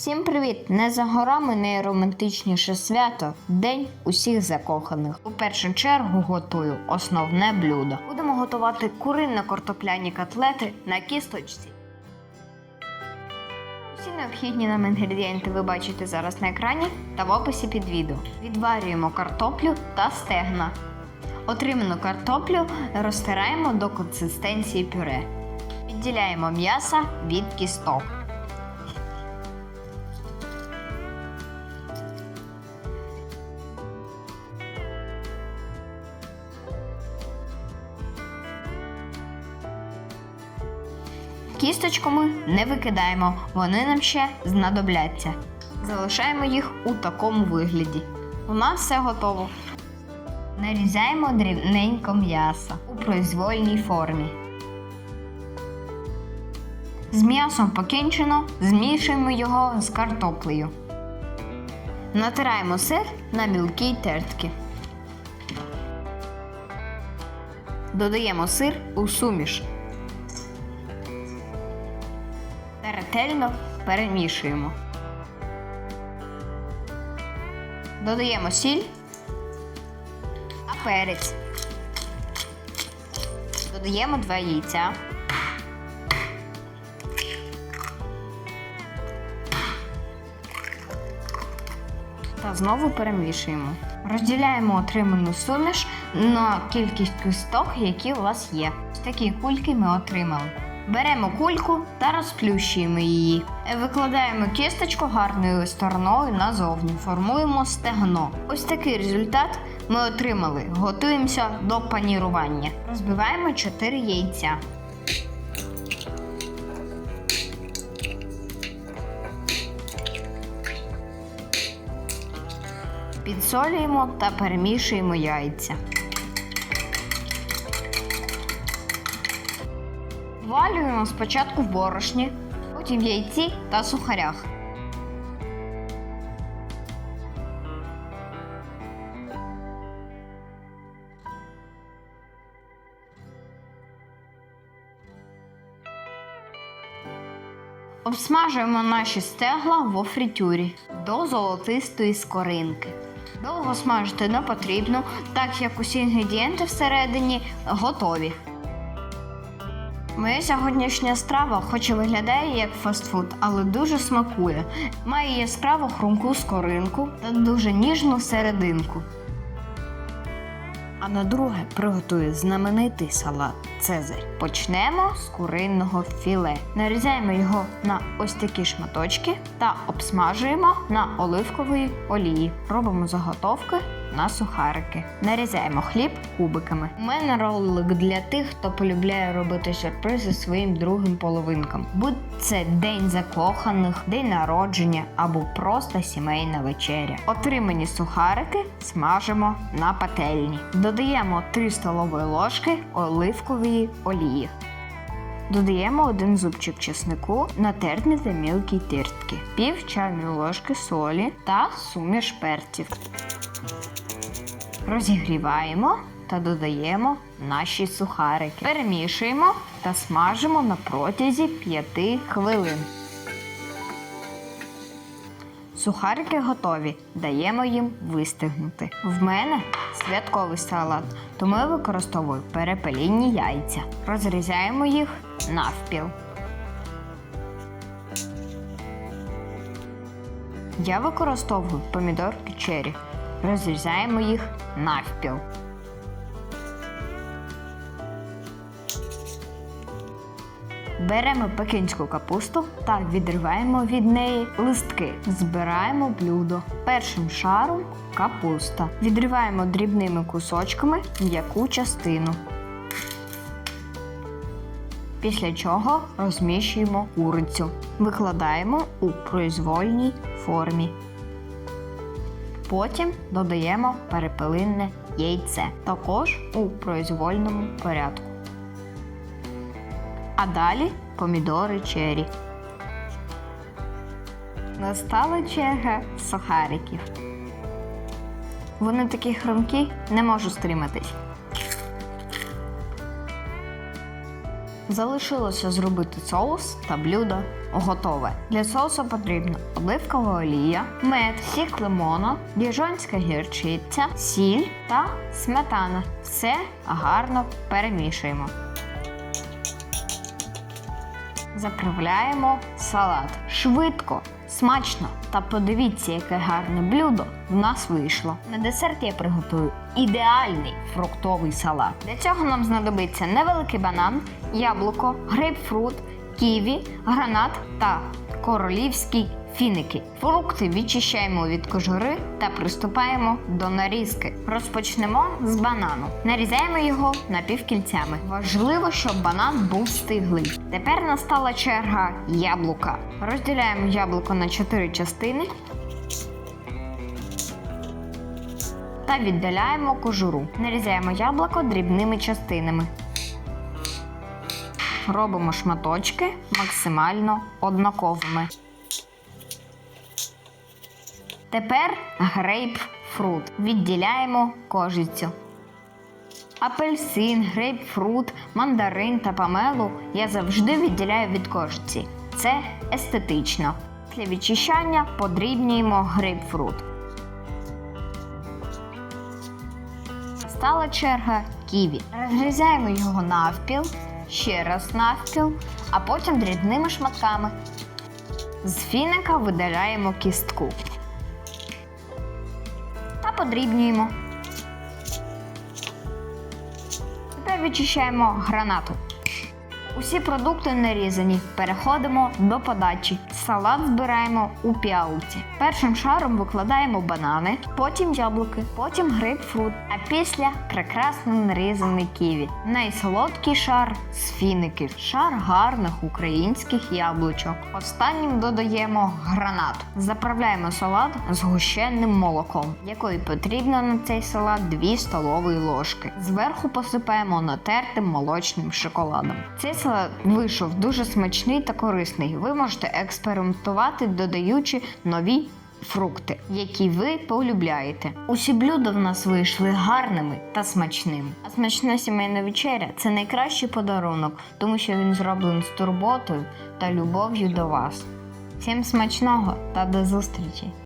Всім привіт! Не за горами найромантичніше свято День усіх закоханих. У першу чергу готую основне блюдо. Будемо готувати куринно-картопляні котлети на кісточці. Всі необхідні нам інгредієнти ви бачите зараз на екрані та в описі під відео. Відварюємо картоплю та стегна. Отриману картоплю розтираємо до консистенції пюре. Відділяємо м'ясо від кісток. Кісточку ми не викидаємо, вони нам ще знадобляться. Залишаємо їх у такому вигляді. У нас все готово. Нарізаємо дрібненько м'ясо у произвольній формі. З м'ясом покінчено, змішуємо його з картоплею. Натираємо сир на мілкій тертки. Додаємо сир у суміш. Ретельно перемішуємо. Додаємо сіль та перець. Додаємо два яйця. Та знову перемішуємо. Розділяємо отриману суміш на кількість кісток, які у вас є. Такі кульки ми отримали. Беремо кульку та розплющуємо її. Викладаємо кісточку гарною стороною назовні, формуємо стегно. Ось такий результат ми отримали. Готуємося до панірування. Розбиваємо 4 яйця. Підсолюємо та перемішуємо яйця. Валюємо спочатку в борошні, потім в яйці та сухарях. Обсмажуємо наші стегла во фритюрі до золотистої скоринки. Довго смажити не потрібно, так як усі інгредієнти всередині готові. Моя сьогоднішня страва, хоч і виглядає як фастфуд, але дуже смакує. Має яскраву хрумку скоринку та дуже ніжну серединку. А на друге приготую знаменитий салат Цезарь. Почнемо з куринного філе. Нарізаємо його на ось такі шматочки та обсмажуємо на оливковій олії. Робимо заготовки на сухарики. Нарізаємо хліб кубиками. У мене ролик для тих, хто полюбляє робити сюрпризи своїм другим половинкам. Будь це день закоханих, день народження або просто сімейна вечеря. Отримані сухарики смажимо на пательні. Додаємо 3 столові ложки оливкової олії. Додаємо один зубчик чеснику, натерти та мілкі тертки, пів чайної ложки солі та суміш перців. Розігріваємо та додаємо наші сухарики. Перемішуємо та смажимо на протязі 5 хвилин. Сухарики готові. Даємо їм вистигнути. В мене святковий салат, тому я використовую перепелінні яйця. Розрізаємо їх навпіл. Я використовую помідорки черрі. Розрізаємо їх навпіл. Беремо пекінську капусту та відриваємо від неї листки. Збираємо блюдо. Першим шаром капуста. Відриваємо дрібними кусочками м'яку частину. Після чого розміщуємо курицю. Викладаємо у произвольній формі. Потім додаємо перепелинне яйце, також у произвольному порядку. А далі помідори чері. Настала черга сухариків. Вони такі хрумкі, не можу стриматись. Залишилося зробити соус та блюдо готове. Для соусу потрібна оливкова олія, мед, сік лимона, діжонська гірчиця, сіль та сметана. Все гарно перемішуємо. Заправляємо салат. Швидко, смачно та подивіться, яке гарне блюдо в нас вийшло. На десерт я приготую ідеальний фруктовий салат. Для цього нам знадобиться невеликий банан, яблуко, грейпфрут, ківі, гранат та королівський фіники. Фрукти відчищаємо від кожури та приступаємо до нарізки. Розпочнемо з банану. Нарізаємо його напівкільцями. Важливо, щоб банан був стиглий. Тепер настала черга яблука. Розділяємо яблуко на 4 частини та віддаляємо кожуру. Нарізаємо яблуко дрібними частинами. Робимо шматочки максимально однаковими. Тепер грейпфрут. Відділяємо кожицю. Апельсин, грейпфрут, мандарин та помелу я завжди відділяю від кожиці. Це естетично. Для відчищання подрібнюємо грейпфрут. Стала черга ківі. Розрізаємо його навпіл, ще раз навпіл, а потім дрібними шматками. З фіника видаляємо кістку та подрібнюємо. Тепер відчищаємо гранату. Усі продукти нарізані. Переходимо до подачі. Салат збираємо у піалці. Першим шаром викладаємо банани, потім яблуки, потім грейпфрут, а після прекрасно нарізаний ківі. Найсолодкий шар з фіників, шар гарних українських яблучок. Останнім додаємо гранат. Заправляємо салат згущеним молоком, якої потрібно на цей салат 2 столові ложки. Зверху посипаємо натертим молочним шоколадом. Цей салат вийшов дуже смачний та корисний. Ви можете експериментувати, додаючи нові фрукти, які ви полюбляєте. Усі блюда в нас вийшли гарними та смачними. А смачна сімейна вечеря це найкращий подарунок, тому що він зроблений з турботою та любов'ю до вас. Всім смачного та до зустрічі!